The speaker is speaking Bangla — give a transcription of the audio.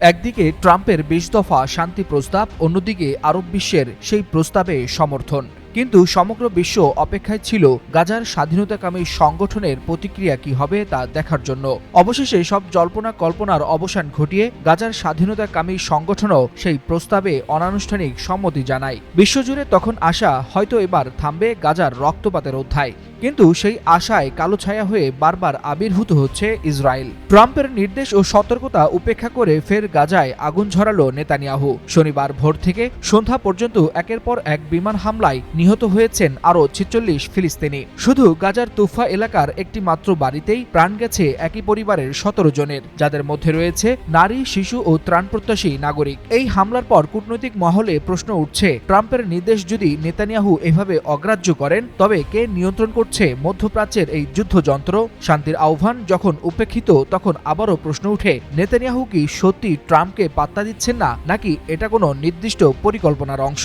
একদিকে ট্রাম্পের বিশ দফা শান্তি প্রস্তাব অন্যদিকে আরব বিশ্বের সেই প্রস্তাবে সমর্থন। কিন্তু সমগ্র বিশ্ব অপেক্ষায় ছিল গাজার স্বাধীনতাকামী সংগঠনের প্রতিক্রিয়া কি হবে তা দেখার জন্য। অবশেষে সব জল্পনা কল্পনার অবসান ঘটিয়ে গাজার স্বাধীনতাকামী সংগঠনও সেই প্রস্তাবে অনানুষ্ঠানিক সম্মতি জানায়। বিশ্বজুড়ে তখন আশা হয়তো এবার থামবে গাজার রক্তপাতের অধ্যায়। কিন্তু সেই আশায় কালো ছায়া হয়ে বারবার আবির্ভূত হচ্ছে ইসরায়েল। ট্রাম্পের নির্দেশ ও সতর্কতা উপেক্ষা করে ফের গাজায় আগুন ঝরালো নেতানিয়াহু। শনিবার ভোর থেকে সন্ধ্যা পর্যন্ত একের পর এক বিমান হামলায় নিহত হয়েছেন আরও ছেচল্লিশ ফিলিস্তিনি। শুধু গাজার তুফা এলাকার একটি মাত্র বাড়িতেই প্রাণ গেছে একই পরিবারের সতেরো জনের, যাদের মধ্যে রয়েছে নারী, শিশু ও ত্রাণপ্রত্যাশী নাগরিক। এই হামলার পর কূটনৈতিক মহলে প্রশ্ন উঠছে, ট্রাম্পের নির্দেশ যদি নেতানিয়াহু এভাবে অগ্রাহ্য করেন, তবে কে নিয়ন্ত্রণ করছে মধ্যপ্রাচ্যের এই যুদ্ধযন্ত্র? শান্তির আহ্বান যখন উপেক্ষিত, তখন আবারও প্রশ্ন উঠে, নেতানিয়াহু কি সত্যি ট্রাম্পকে পাত্তা দিচ্ছেন না, নাকি এটা কোনো নির্দিষ্ট পরিকল্পনার অংশ?